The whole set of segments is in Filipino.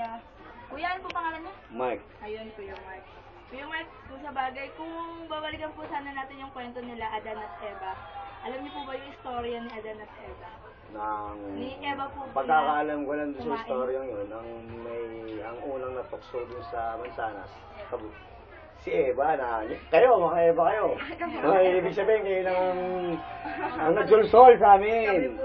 Kuya. Kuya, ano po pangalan niya? Mark. Ayun, Kuya Mark. Kuya Mark, kung sa bagay, kung babalikan po sana natin yung kwento nila, Adan at Eva. Alam niyo po ba yung istorya ni Adan at Eva? Ng Ni Eva po pala. pagkakaalam ko lang doon sa kumain. istoryang yun, ang may ang unang natukso dun sa Mansanas. kabu- Si Eva na, kayo, mga Eva kayo. Mga ibig sabihin, kayo lang ang, ang nagsulsol sa amin.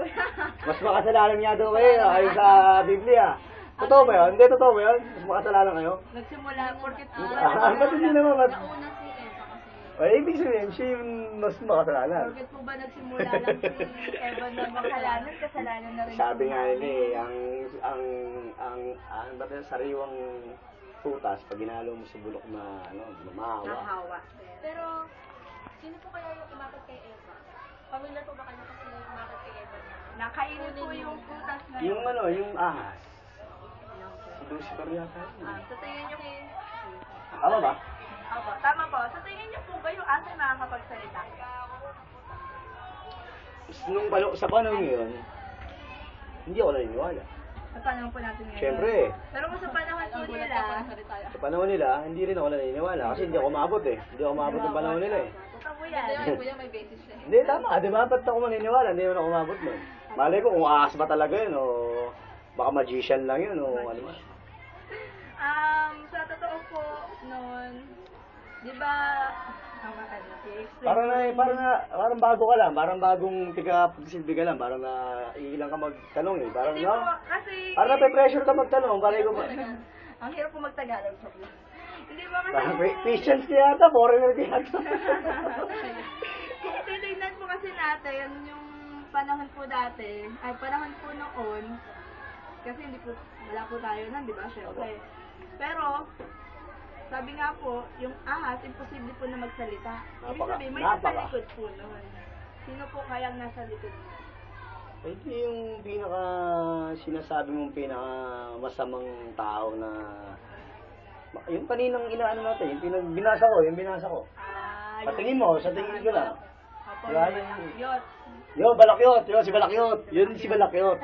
Mas makasalanan niya daw kayo, ayon sa Biblia. Totoo ba yun? Hindi, totoo ba yun? Mas makasalanan kayo? Nagsimula, porkit po. Ah, ba't hindi naman? Ba't? Nauna si Eva kasi. Ay, ibig sabihin, siya yung mas makasalanan. Porkit po ba nagsimula lang si Eva na makalanan, kasalanan na rin. Sabi nga nila eh, ang, ang, ang, ang, yung sariwang putas, pag ginalo mo sa bulok na, ano, mamawa. Nahawa. Pero, sino po kaya yung umakit kay Eva? Pamilyar po ba kayo kasi yung umakit kay Eva na? Nakainin po yung putas na Yung ano, yung ahas. Lucifer yata. yun. Ah, sa tingin niyo po, Tama ba? Opo, tama po. Sa tingin niyo po ba yung aso nakakapagsalita? Nung palo, sa panahon ngayon, hindi ako naniniwala. Sa panahon po natin ngayon. Siyempre, Pero kung sa panahon po nila, sa panahon nila, hindi rin ako naniniwala kasi hindi ako umabot eh. Hindi ako umabot ng panahon nila eh. totoo po yan. kuya may basis siya. Hindi, tama. Di ba? Ba't ako maniniwala? Hindi naman ako umabot nun. Malay ko kung ahas ba talaga yun o baka magician lang yun o ano ba. Um, sa totoo po, noon, di ba, i-explain Parang ko na, yung- parang na, parang bago ka lang, parang bagong tiga pagsilbi ka lang, parang na iilang ka magtanong eh. Parang Hindi no? po, kasi, Parang na pressure ka magtanong, parang ko ba? ang hirap po magtagalog. lang. Hindi ba kasi, Parang Christians ka yata, foreigner ka yata. Kung titignan po kasi natin yung panahon po dati, ay panahon po noon, kasi hindi po, wala po tayo nun, di ba? Siyempre. Pero, sabi nga po, yung ahas, imposible po na magsalita. Ibig Napaka- sabihin, may napaka. nasa likod po noon. Sino po kayang nasa likod mo? Ito yung pinaka, sinasabi mong pinaka masamang tao na, yung kaninang inaano natin, yung pinag, binasa ko, yung binasa ko. Ah, Sa tingin mo, sa tingin ko lang. Opo, Yan. Yo, Balakyot! Yo, si Balakyot! Yun si Balakyot.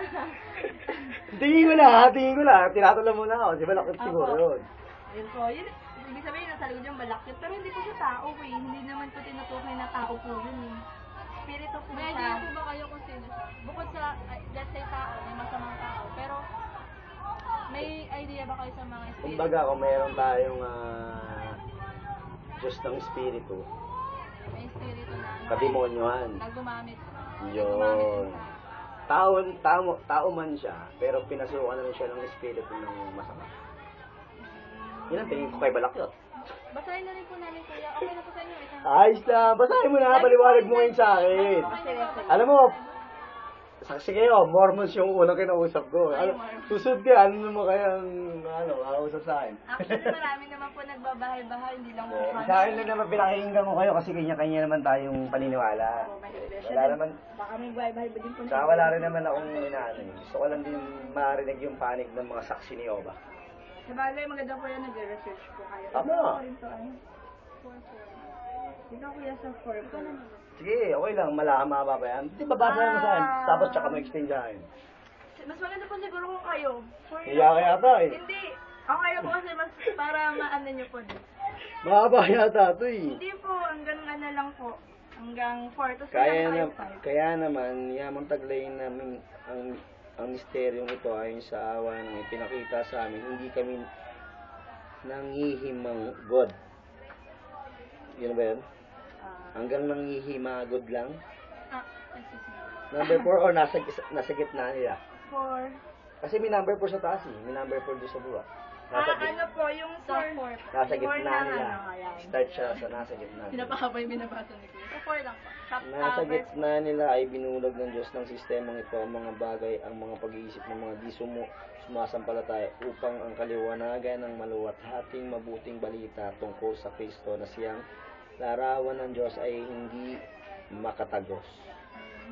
tingin ko na, tingin ko na. Tinatala mo na ako. Si Balakyot siguro Apo. yun. Ayun po, yun, ibig sabihin nasa likod yung balakit, pero hindi po siya tao eh. Hindi naman po tinutukoy na tao po yun eh. Spirito po May siya. idea po ba kayo kung sino siya? Bukod sa, uh, let's say tao, may masamang tao, pero may idea ba kayo sa mga spirit? Kumbaga, kung mayroon tayong ah, Diyos ng Espiritu, kademonyohan. nagumamit. Yun. Tao, tao, tao man siya, pero pinasukan na rin siya ng Espiritu ng masama. Yun ang tingin ko kay Balakyot. Basahin na rin po namin kuya. Okay na po sa inyo. Ayos na, basahin mo na, paliwanag mo ngayon sa akin. Alam mo, saksi kayo, Mormons yung unang kinausap ko. Ano, susunod ka, ano naman kayang, ano, kakausap sa akin? Actually, marami naman po nagbabahay-bahay, hindi lang po Eh, kami. sa akin lang naman pinakinggan ko kayo kasi kanya-kanya naman tayong paniniwala. May special. Wala naman, Baka may bahay-bahay ba din po saka wala rin naman akong inaano. eh. Gusto ko lang din marinig yung panig ng mga saksi ni Oba. Sa bagay, maganda po yan, nag-research po kayo. Tama. Ito rin to, ano? Ikaw kuya sa 4 po. Sige, okay lang, malama ba yan? Di ba basa mo sa akin? Ah. Tapos tsaka mag-explain sa akin. Mas maganda po siguro kung kayo. For Hiya ka yata eh. Hindi. Ako kayo po kasi mas para maano nyo po din. Mahaba yata ito eh. Hindi po, hanggang ano lang po. Hanggang 4 to Kaya, tayo na, 5. kaya naman, yamang taglay namin ang ang misteryong ito ayon sa awa ng ipinakita sa amin, hindi kami nangihimang God. Yun ba yun? Hanggang nangihimagod lang? Ah. Number 4 or nasa, nasa gitna nila? 4. Kasi may number 4 sa taas eh. May number 4 doon sa baba. Nasa, Ah, ano po, yung Sa 4. 4 po. nasa four gitna na nila. ano. Start siya sa nasa gitna. nila. Pinapahaba yung binabasa ni Kuya. 4 lang po. Nasa ah, verse- gitna nila ay binulag ng Diyos ng sistemang ito ang mga bagay, ang mga pag-iisip ng mga di sumu, sumasampalataya upang ang kaliwanagan ng maluwathating mabuting balita tungkol sa Kristo na siyang larawan ng Diyos ay hindi makatagos.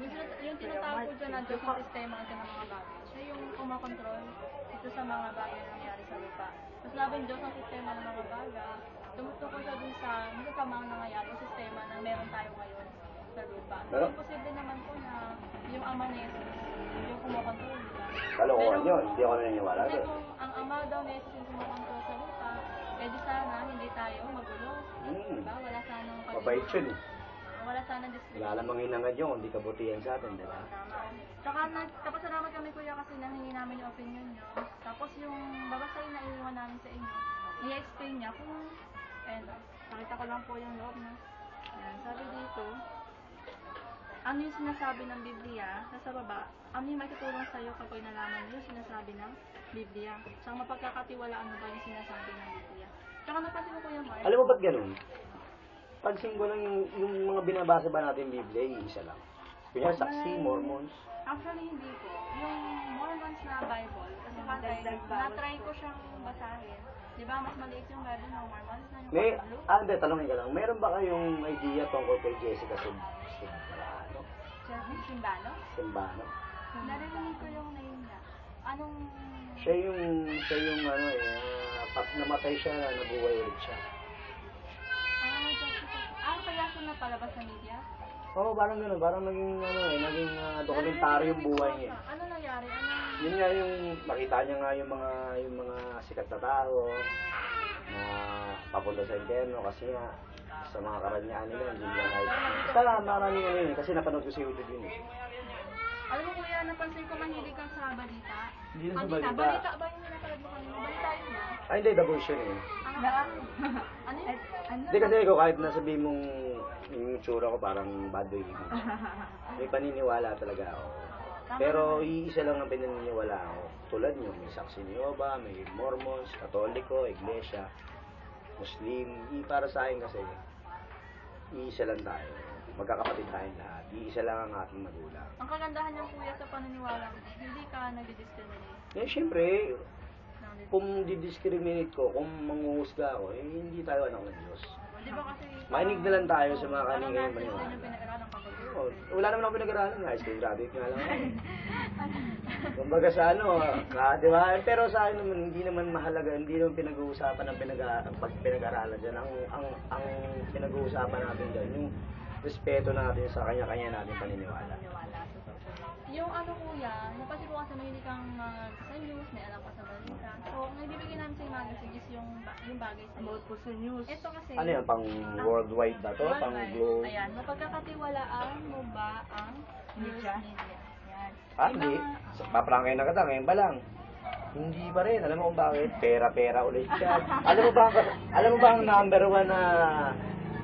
Yung, tinat- yung tinatawag po dyan na Diyos ng sistema ito ng mga bagay. Siya yung kumakontrol ito sa mga bagay na nangyari sa lupa. Mas labing Diyos ang sistema ng mga bagay. Tumutukol siya dun sa masasamang nangyayari o sistema na meron tayo ngayon sa lupa. Pero- posible naman po na yung ama ni Jesus, yung kumakontrol? Kalokohan yun, hindi ako naniniwala Kasi kung ang ang ama daw ni Jesus yung kumakontrol di sana hindi tayo magulo. Hmm. Diba? Wala sanang Mabait yun. eh. Wala sanang discipline. Wala namang hinangad yun, hindi kabutihan sa atin, di ba? Saka nagkapasalamat kami kuya kasi nahingi namin yung opinion nyo. Tapos yung babasahin na iiwan namin sa inyo, i-explain niya kung, ayun, nakita ko lang po yung loob na. Ayan, sabi dito, ano yung sinasabi ng Biblia, nasa baba, ano yung makitulong sa'yo kapag nalaman mo yung sinasabi ng Biblia. Tsaka mapagkakatiwalaan mo ba yung sinasabi ng Biblia. Tsaka napansin ko kuya Mark, Alam mo ba't ganun? Pansin ko lang yung, yung mga binabasa ba natin Biblia, isa lang. Kunya, saksi, Mormons. Actually, hindi po. Yung Mormons na Bible, kasi bawal na-try ko siyang basahin. Di ba, mas maliit yung Bible ng Mormons na yung May, ah, hindi, tanongin ka lang. Meron ba kayong idea tungkol kay Jessica Sub Sumbano? Simbano? Simbano? Narinig ko yung name niya. Anong... Siya yung, siya yung ano eh, ah, pag namatay siya, nabuhay ulit siya. Ah, Jessica. Ah, kaya siya napalabas sa media? Oo, parang gano'n, parang naging ano eh, naging uh, dokumentaryo yung buhay niya. Ano nangyari? Ano? Yun nga yung, makita niya nga yung mga, yung mga sikat na tao na papunta sa interno kasi nga sa mga karanyaan nila, hindi niya kahit... Basta maraming ano yun, kasi napanood ko si YouTube yun eh. Alam mo kuya, napansin ko mahilig ka sa balita. Hindi na sa Kanina, balita. balita ba yung pinapalad mo kanina? Balita yun ba? Ay, hindi, the version eh. Ano ano yun? Ano? Hindi kasi ko kahit nasabihin mong yung tsura ko parang bad boy image. May paniniwala talaga ako. Pero iisa lang ang pinaniniwala ako. Tulad nyo, may saksi ni may Mormons, Katoliko, Iglesia, Muslim. I, para sa akin kasi, iisa lang tayo. Magkakapatid tayong lahat. Iisa lang ang ating magulang. Ang kagandahan niya kuya sa paniniwala mo, hindi ka nag-discriminate. Eh, syempre, ng kung didiscriminate ko, kung manguhusga ako, eh, hindi tayo anak ng Diyos. Di ba kasi... Makinig na lang tayo sa mga din yung kapag Oh, wala naman ako pinag-aralan. High school graduate nga lang. Kumbaga sa ano, ah, di ba? Pero sa akin naman, hindi naman mahalaga, hindi naman pinag-uusapan ng pinag pag pinag-aralan dyan. Ang, ang, ang pinag-uusapan natin dyan, yung respeto natin sa kanya-kanya natin paniniwala. Yung ano kuya, napansin ko kasi mahilig kang uh, sa news, may alam ka sa balita. So, ang ibibigay namin magazine is yung, ba- yung bagay sa About po sa news. Ito kasi... Ano yan, pang worldwide ba to? Pang Worldwide. globe? Ayan, mapagkakatiwalaan mo ba ang news Media? media? Yan. Ah, May hindi. mga- So, Paprangkay na kita, ngayon ba lang? Hindi pa rin. Alam mo kung bakit? Pera-pera ulit yan. alam mo ba ang, alam mo ba ang number one na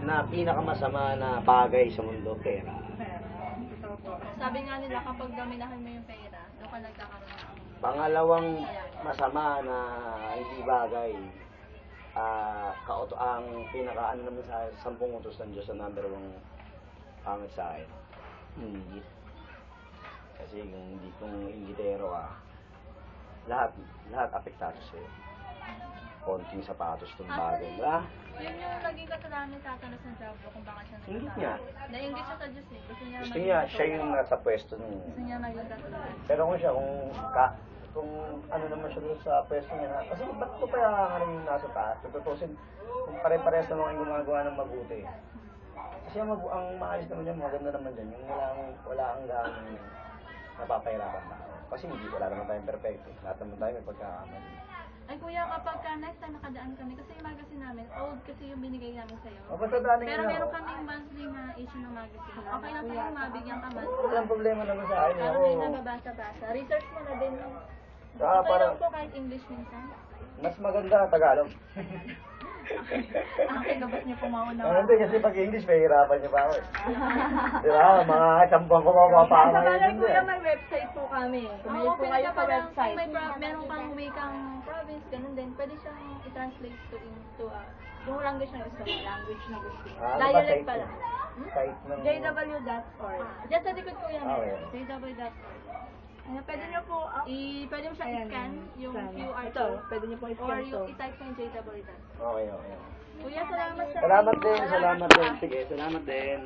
na pinakamasama na bagay sa mundo? Pera. Sabi nga nila, kapag daminahan mo yung pera, doon ka nagkakaroon ng... Pangalawang masama na hindi bagay, ah kauto ang pinaka ano naman sa sampung utos ng Diyos na number one pangit sa akin. Inggit. Kasi kung hindi kung inggitero ka, lahat lahat apektado sa'yo. Konting sapatos tong bagay, di ba? Yun yung naging kasalanan ni Satanas ng Diablo kung bakit siya Inggit nagkasala. niya. Nainggit siya sa Diyos eh. Gusto niya Gusto maging niya, siya yung nasa pwesto nung... Gusto niya maging katulad. Pero kung siya, kung ka, kung ano naman siya doon sa pwesto niya na, kasi ba't ko pa yung yung nasa taas? Kung tutusin, kung pare-parehas naman yung gumagawa ng mabuti. Kasi ang, mabu- ang maayos naman yan, maganda naman dyan, yung wala ang, wala ang gaano napapahirapan tao. Kasi hindi, wala naman tayong perfecto. Lahat naman tayo may pagkakamali. Ay kuya, kapag ka next time nakadaan kami, kasi yung magazine namin, old kasi yung binigay namin sa'yo. O, basta daling Pero na, meron oh. kaming monthly na issue ng magazine. Okay lang sa'yo, mabigyan ka man. Walang problema naman sa akin. Pero may nababasa-basa. Research mo na din. saka Okay parang, lang po kahit English minsan. mas maganda Tagalog. Okay, gabas niyo po mauna. Ano hindi, kasi pag English, mahirapan niyo pa ako eh. Di ba? Mga champuan ko mga Sa pangay bagay din kuya, din. may website po kami. Kung may Oo, po kayo ka sa website. kung may pro- meron kang wikang province, ganun din, pwede siyang i-translate to into a, yung language na gusto mo. Language na gusto. Ah, ano Dialect pala. mo? Site ng... jw.org. Ah, Diyan sa likod ko yan. Okay. www.org. Ano, pwede nyo po, ah, I, pwede mo siya Ayan, i-scan yung scan. QR Ito, code. pwede nyo po Or i-scan to. yung i-type mo yung jw.org. Okay, okay. Kuya, salamat sa Salamat din, salamat din. Sige, salamat din.